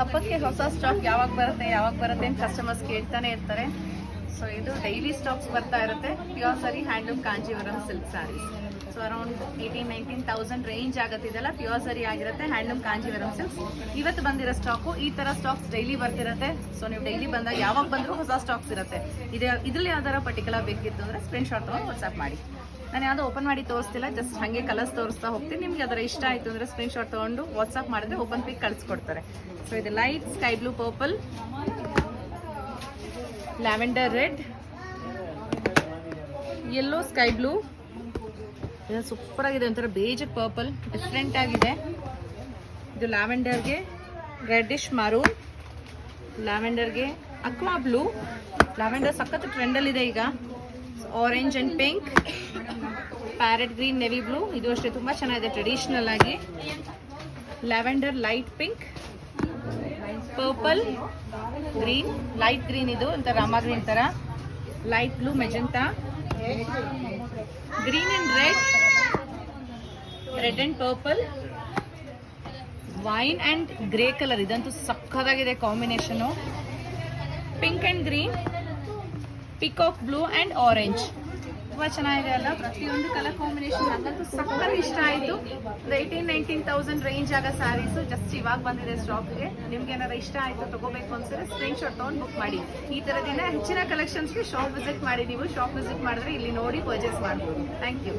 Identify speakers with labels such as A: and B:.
A: ಹಬ್ಬಕ್ಕೆ ಹೊಸ ಸ್ಟಾಕ್ ಯಾವಾಗ ಬರುತ್ತೆ ಯಾವಾಗ ಬರುತ್ತೆ ಅಂತ ಕಸ್ಟಮರ್ಸ್ ಕೇಳ್ತಾನೆ ಇರ್ತಾರೆ. ಸೊ ಇದು ಡೈಲಿ ಸ್ಟಾಕ್ಸ್ ಬರ್ತಾ ಇರುತ್ತೆ. Pure zari handloom Kanjeevaram silk sarees so around eighteen nineteen thousand range ಆಗುತ್ತೆ ಇದೆಲ್ಲ. ಪ್ಯೂರ್ ಸರಿ ಆಗಿರುತ್ತೆ ಹ್ಯಾಂಡ್ಲೂಮ್ ಕಾಂಜೀವರಂ ಸಿಲ್ಕ್ಸ್ ಇವತ್ತು ಬಂದಿರೋ ಸ್ಟಾಕು ಈ ಥರ ಸ್ಟಾಕ್ಸ್ ಡೈಲಿ ಬರ್ತಿರತ್ತೆ. ಸೊ ನೀವು ಡೈಲಿ ಬಂದಾಗ ಯಾವಾಗ ಬಂದರೂ ಹೊಸ ಸ್ಟಾಕ್ಸ್ ಇರುತ್ತೆ. ಇದೇ ಇದರಲ್ಲಿ ಯಾವ್ದಾರ ಪರ್ಟಿಕ್ಯುಲರ್ ಬೇಕಿತ್ತು ಅಂದರೆ ಸ್ಕ್ರೀನ್ಶಾಟ್ ತೊಗೊಂಡು ವಾಟ್ಸಪ್ ಮಾಡಿ. ನಾನು ಯಾವುದೋ ಓಪನ್ ಮಾಡಿ ತೋರಿಸ್ತಿಲ್ಲ ಜಸ್ಟ್ ಹಾಗೆ ಕಲರ್ಸ್ ತೋರಿಸ್ತಾ ಹೋಗ್ತೀನಿ. ನಿಮ್ಗೆ ಅದರ ಇಷ್ಟ ಆಯಿತು ಅಂದರೆ ಸ್ಕ್ರೀನ್ ಶಾಟ್ ತೊಗೊಂಡು ವಾಟ್ಸಪ್ ಮಾಡಿದ್ರೆ ಓಪನ್ ಪಿಕ್ ಕಳಿಸ್ಕೊಡ್ತಾರೆ. ಸೊ ಇದು light sky blue purple lavender red yellow sky blue ಇದು ಸೂಪರ್ ಆಗಿದೆ, ಒಂಥರ ಬೇಜ್ ಪರ್ಪಲ್ ಡಿಫ್ರೆಂಟ್ ಆಗಿದೆ. ಇದು ಲ್ಯಾವೆಂಡರ್ಗೆ ರೆಡ್ಡಿಶ್ ಮರೂನ್ ಲ್ಯಾವೆಂಡರ್ಗೆ ಅಕ್ವಾ ಬ್ಲೂ ಲ್ಯಾವೆಂಡರ್ ಸಖತ್ ಟ್ರೆಂಡಲ್ಲಿದೆ ಈಗ. Orange and pink parrot green navy blue ಇದು ಅಷ್ಟೇ ತುಂಬ ಚೆನ್ನಾಗಿದೆ ಟ್ರೆಡಿಷ್ನಲ್ ಆಗಿ. Lavender light pink purple green light green ಇದು, ಒಂಥರ ರಾಮ ಗ್ರೀನ್ ಥರ light blue magenta green and red red and purple wine and grey colour ಇದಂತೂ ಸಕ್ಕದಾಗಿದೆ combination pink and green peacock blue and orange ತುಂಬ ಚೆನ್ನಾಗಿದೆ ಅಲ್ಲ? ಪ್ರತಿಯೊಂದು ಕಲರ್ ಕಾಂಬಿನೇಷನ್ ನನಗಂತೂ ಸಕ್ಕತ್ ಇಷ್ಟ ಆಯಿತು. ಒಂದು ಏಯ್ಟೀನ್ ನೈನ್ಟೀನ್ ತೌಸಂಡ್ ರೇಂಜ್ ಆಗೋ ಸ್ಯಾರೀಸು ಜಸ್ಟ್ ಇವಾಗ ಬಂದಿದೆ ಸ್ಟಾಕ್ಗೆ ನಿಮ್ಗೆ ಏನಾರು ಇಷ್ಟ ಆಯಿತು ತಗೋಬೇಕು ಅನ್ಸಿದ್ರೆ ಸ್ಕ್ರೀನ್ ಶಾಟ್ ತೊಗೊಂಡು ಬುಕ್ ಮಾಡಿ. ಈ ಥರದಿಂದ ಹೆಚ್ಚಿನ ಕಲೆಕ್ಷನ್ಸ್ಗೆ ಶಾಪ್ ವಿಸಿಟ್ ಮಾಡಿ ನೀವು. ಶಾಪ್ ವಿಸಿಟ್ ಮಾಡಿದ್ರೆ ಇಲ್ಲಿ ನೋಡಿ ಪರ್ಚೇಸ್ ಮಾಡ್ಬೋದು. Thank you